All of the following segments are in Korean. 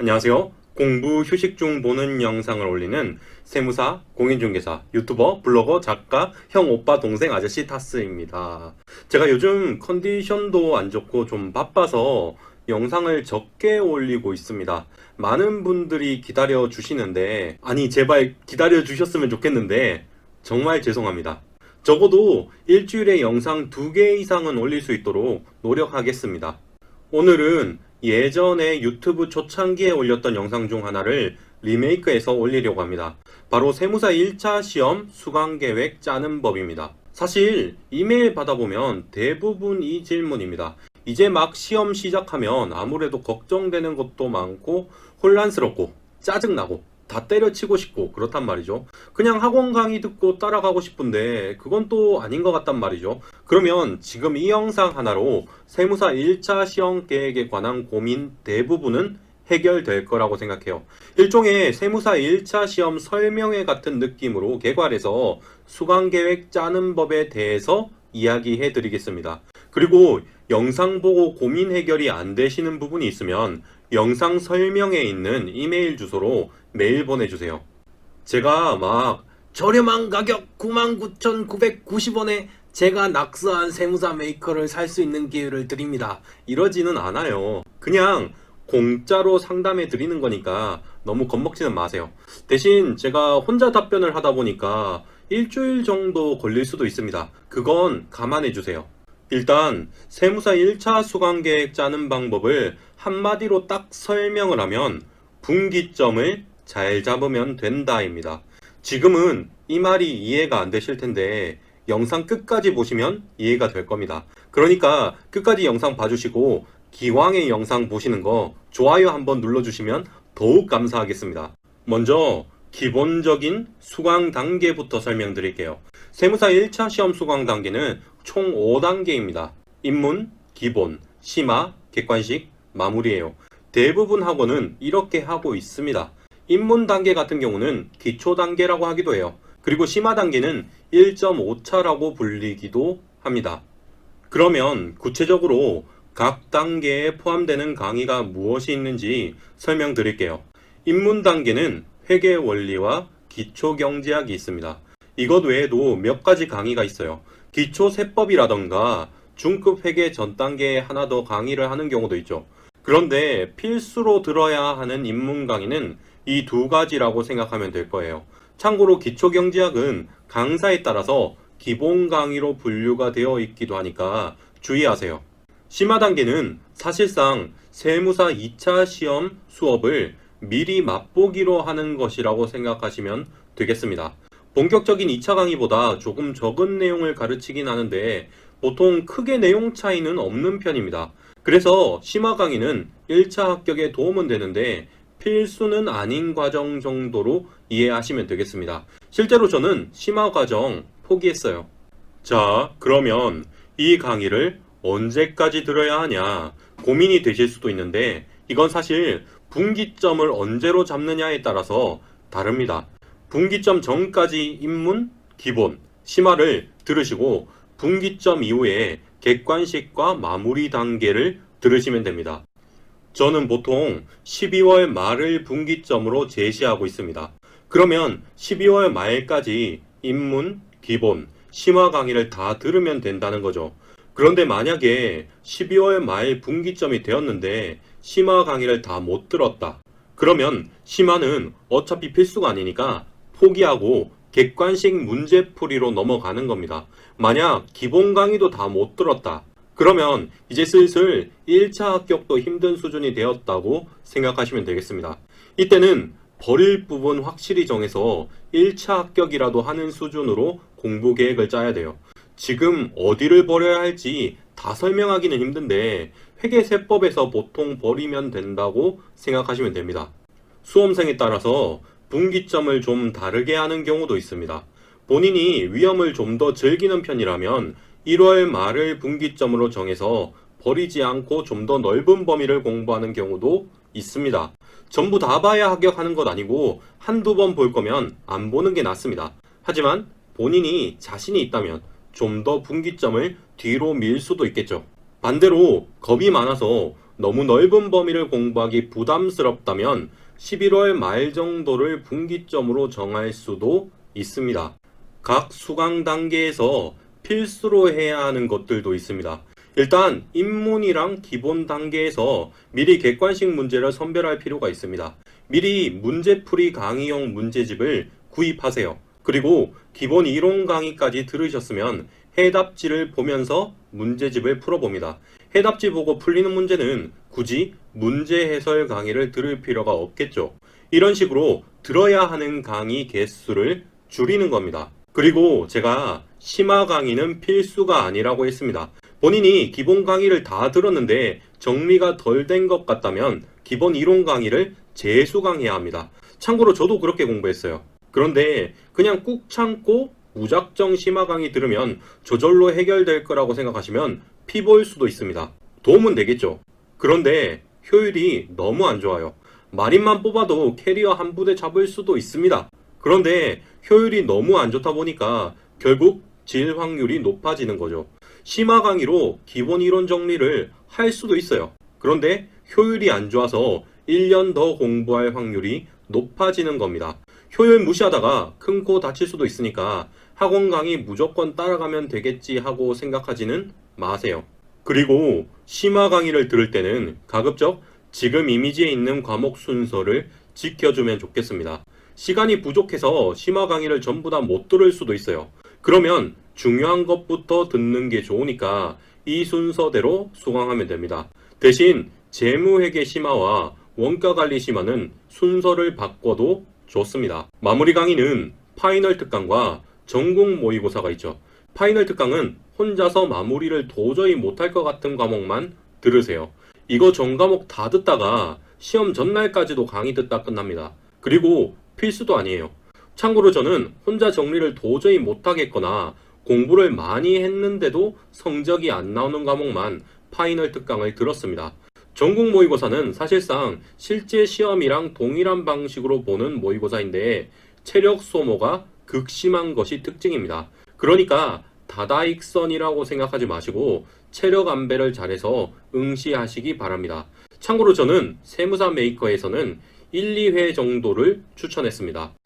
안녕하세요. 공부 휴식 중 보는 영상을 올리는 세무사, 공인중개사, 유튜버, 블로거, 작가, 형, 오빠, 동생, 아저씨 타스입니다. 제가 요즘 컨디션도 안 좋고 좀 바빠서 영상을 적게 올리고 있습니다. 많은 분들이 기다려 주시는데, 아니, 제발 기다려 주셨으면 좋겠는데, 정말 죄송합니다. 적어도 일주일에 영상 두 개 이상은 올릴 수 있도록 노력하겠습니다. 오늘은 예전에 유튜브 초창기에 올렸던 영상 중 하나를 리메이크해서 올리려고 합니다. 바로 세무사 1차 시험 수강 계획 짜는 법입니다. 사실 이메일 받아보면 대부분 이 질문입니다. 이제 막 시험 시작하면 아무래도 걱정되는 것도 많고 혼란스럽고 짜증나고 다 때려치고 싶고 그렇단 말이죠. 그냥 학원 강의 듣고 따라가고 싶은데 그건 또 아닌 것 같단 말이죠. 그러면 지금 이 영상 하나로 세무사 1차 시험 계획에 관한 고민 대부분은 해결될 거라고 생각해요. 일종의 세무사 1차 시험 설명회 같은 느낌으로 개괄해서 수강 계획 짜는 법에 대해서 이야기해 드리겠습니다. 그리고 영상 보고 고민 해결이 안 되시는 부분이 있으면 영상 설명에 있는 이메일 주소로 메일 보내주세요. 제가 막 저렴한 가격 99,990원에 제가 낙서한 세무사 메이커를 살 수 있는 기회를 드립니다. 이러지는 않아요. 그냥 공짜로 상담해 드리는 거니까 너무 겁먹지는 마세요. 대신 제가 혼자 답변을 하다 보니까 일주일 정도 걸릴 수도 있습니다. 그건 감안해 주세요. 일단 세무사 1차 수강 계획 짜는 방법을 한마디로 딱 설명을 하면 분기점을 잘 잡으면 된다입니다. 지금은 이 말이 이해가 안 되실 텐데 영상 끝까지 보시면 이해가 될 겁니다. 그러니까 끝까지 영상 봐주시고 기왕의 영상 보시는 거 좋아요 한번 눌러주시면 더욱 감사하겠습니다. 먼저 기본적인 수강 단계부터 설명드릴게요. 세무사 1차 시험 수강 단계는 총 5단계입니다. 입문, 기본, 심화, 객관식, 마무리예요. 대부분 학원은 이렇게 하고 있습니다. 입문 단계 같은 경우는 기초 단계라고 하기도 해요. 그리고 심화 단계는 1.5차라고 불리기도 합니다. 그러면 구체적으로 각 단계에 포함되는 강의가 무엇이 있는지 설명드릴게요. 입문 단계는 회계 원리와 기초 경제학이 있습니다. 이것 외에도 몇 가지 강의가 있어요. 기초 세법이라던가 중급 회계 전 단계에 하나 더 강의를 하는 경우도 있죠. 그런데 필수로 들어야 하는 입문 강의는 이 두 가지라고 생각하면 될 거예요. 참고로 기초 경제학은 강사에 따라서 기본 강의로 분류가 되어 있기도 하니까 주의하세요. 심화 단계는 사실상 세무사 2차 시험 수업을 미리 맛보기로 하는 것이라고 생각하시면 되겠습니다. 본격적인 2차 강의보다 조금 적은 내용을 가르치긴 하는데 보통 크게 내용 차이는 없는 편입니다. 그래서 심화 강의는 1차 합격에 도움은 되는데 필수는 아닌 과정 정도로 이해하시면 되겠습니다. 실제로 저는 심화 과정 포기했어요. 자, 그러면 이 강의를 언제까지 들어야 하냐 고민이 되실 수도 있는데 이건 사실 분기점을 언제로 잡느냐에 따라서 다릅니다. 분기점 전까지 입문, 기본, 심화를 들으시고 분기점 이후에 객관식과 마무리 단계를 들으시면 됩니다. 저는 보통 12월 말을 분기점으로 제시하고 있습니다. 그러면 12월 말까지 입문, 기본, 심화 강의를 다 들으면 된다는 거죠. 그런데 만약에 12월 말 분기점이 되었는데 심화 강의를 다 못 들었다. 그러면 심화는 어차피 필수가 아니니까 포기하고 객관식 문제풀이로 넘어가는 겁니다. 만약 기본 강의도 다 못 들었다. 그러면 이제 슬슬 1차 합격도 힘든 수준이 되었다고 생각하시면 되겠습니다. 이때는 버릴 부분 확실히 정해서 1차 합격이라도 하는 수준으로 공부 계획을 짜야 돼요. 지금 어디를 버려야 할지 다 설명하기는 힘든데 회계세법에서 보통 버리면 된다고 생각하시면 됩니다. 수험생에 따라서 분기점을 좀 다르게 하는 경우도 있습니다. 본인이 위험을 좀 더 즐기는 편이라면 1월 말을 분기점으로 정해서 버리지 않고 좀 더 넓은 범위를 공부하는 경우도 있습니다. 전부 다 봐야 합격하는 것 아니고 한두 번 볼 거면 안 보는 게 낫습니다. 하지만 본인이 자신이 있다면 좀 더 분기점을 뒤로 밀 수도 있겠죠. 반대로 겁이 많아서 너무 넓은 범위를 공부하기 부담스럽다면 11월 말 정도를 분기점으로 정할 수도 있습니다. 각 수강 단계에서 필수로 해야 하는 것들도 있습니다. 일단 입문이랑 기본 단계에서 미리 객관식 문제를 선별할 필요가 있습니다. 미리 문제풀이 강의용 문제집을 구입하세요. 그리고 기본 이론 강의까지 들으셨으면 해답지를 보면서 문제집을 풀어봅니다. 해답지 보고 풀리는 문제는 굳이 문제 해설 강의를 들을 필요가 없겠죠. 이런 식으로 들어야 하는 강의 개수를 줄이는 겁니다. 그리고 제가 심화 강의는 필수가 아니라고 했습니다. 본인이 기본 강의를 다 들었는데 정리가 덜 된 것 같다면 기본 이론 강의를 재수 강해야 합니다. 참고로 저도 그렇게 공부했어요. 그런데 그냥 꾹 참고 무작정 심화 강의 들으면 저절로 해결될 거라고 생각하시면 피볼 수도 있습니다. 도움은 되겠죠. 그런데 효율이 너무 안 좋아요. 마린만 뽑아도 캐리어 한 부대 잡을 수도 있습니다. 그런데 효율이 너무 안 좋다 보니까 결국 질 확률이 높아지는 거죠. 심화 강의로 기본 이론 정리를 할 수도 있어요. 그런데 효율이 안 좋아서 1년 더 공부할 확률이 높아지는 겁니다. 효율 무시하다가 큰 코 다칠 수도 있으니까 학원 강의 무조건 따라가면 되겠지 하고 생각하지는 마세요. 그리고 심화 강의를 들을 때는 가급적 지금 이미지에 있는 과목 순서를 지켜주면 좋겠습니다. 시간이 부족해서 심화 강의를 전부 다 못 들을 수도 있어요. 그러면 중요한 것부터 듣는 게 좋으니까 이 순서대로 수강하면 됩니다. 대신 재무회계 심화와 원가관리 심화는 순서를 바꿔도 좋습니다. 마무리 강의는 파이널 특강과 전국 모의고사가 있죠. 파이널 특강은 혼자서 마무리를 도저히 못할 것 같은 과목만 들으세요. 이거 전 과목 다 듣다가 시험 전날까지도 강의 듣다 끝납니다. 그리고 필수도 아니에요. 참고로 저는 혼자 정리를 도저히 못하겠거나 공부를 많이 했는데도 성적이 안 나오는 과목만 파이널 특강을 들었습니다. 전국 모의고사는 사실상 실제 시험이랑 동일한 방식으로 보는 모의고사인데 체력 소모가 극심한 것이 특징입니다. 그러니까 다다익선이라고 생각하지 마시고 체력 안배를 잘해서 응시하시기 바랍니다. 참고로 저는 세무사 메이커에서는 1, 2회 정도를 추천했습니다.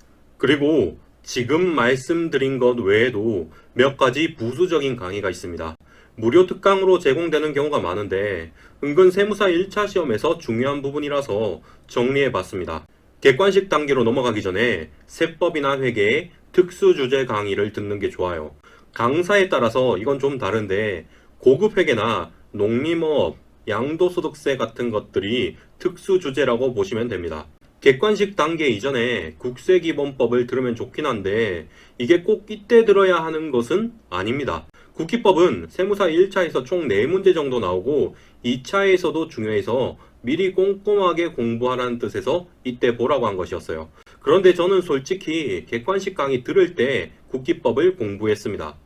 그리고 지금 말씀드린 것 외에도 몇 가지 부수적인 강의가 있습니다. 무료 특강으로 제공되는 경우가 많은데 은근 세무사 1차 시험에서 중요한 부분이라서 정리해 봤습니다. 객관식 단계로 넘어가기 전에 세법이나 회계의 특수 주제 강의를 듣는 게 좋아요. 강사에 따라서 이건 좀 다른데 고급 회계나 농림업, 양도소득세 같은 것들이 특수 주제라고 보시면 됩니다. 객관식 단계 이전에 국세기본법을 들으면 좋긴 한데 이게 꼭 이때 들어야 하는 것은 아닙니다. 국기법은 세무사 1차에서 총 4문제 정도 나오고 2차에서도 중요해서 미리 꼼꼼하게 공부하라는 뜻에서 이때 보라고 한 것이었어요. 그런데 저는 솔직히 객관식 강의 들을 때 국기법을 공부했습니다.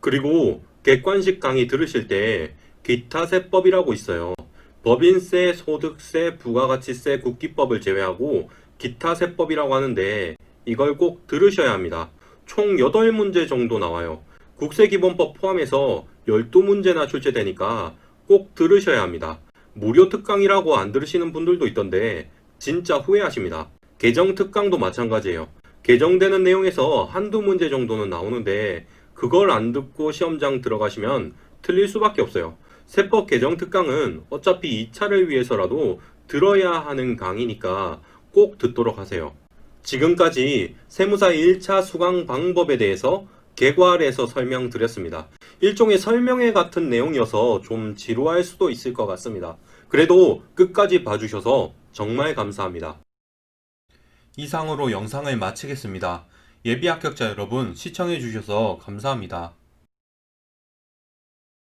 그리고 객관식 강의 들으실 때 기타 세법이라고 있어요. 법인세, 소득세, 부가가치세, 국기법을 제외하고 기타 세법이라고 하는데 이걸 꼭 들으셔야 합니다. 총 8문제 정도 나와요. 국세기본법 포함해서 12문제나 출제되니까 꼭 들으셔야 합니다. 무료 특강이라고 안 들으시는 분들도 있던데 진짜 후회하십니다. 개정 특강도 마찬가지예요. 개정되는 내용에서 한두 문제 정도는 나오는데 그걸 안 듣고 시험장 들어가시면 틀릴 수밖에 없어요. 세법 개정 특강은 어차피 2차를 위해서라도 들어야 하는 강의니까 꼭 듣도록 하세요. 지금까지 세무사 1차 수강 방법에 대해서 개괄해서 설명드렸습니다. 일종의 설명회 같은 내용이어서 좀 지루할 수도 있을 것 같습니다. 그래도 끝까지 봐주셔서 정말 감사합니다. 이상으로 영상을 마치겠습니다. 예비 합격자 여러분 시청해주셔서 감사합니다.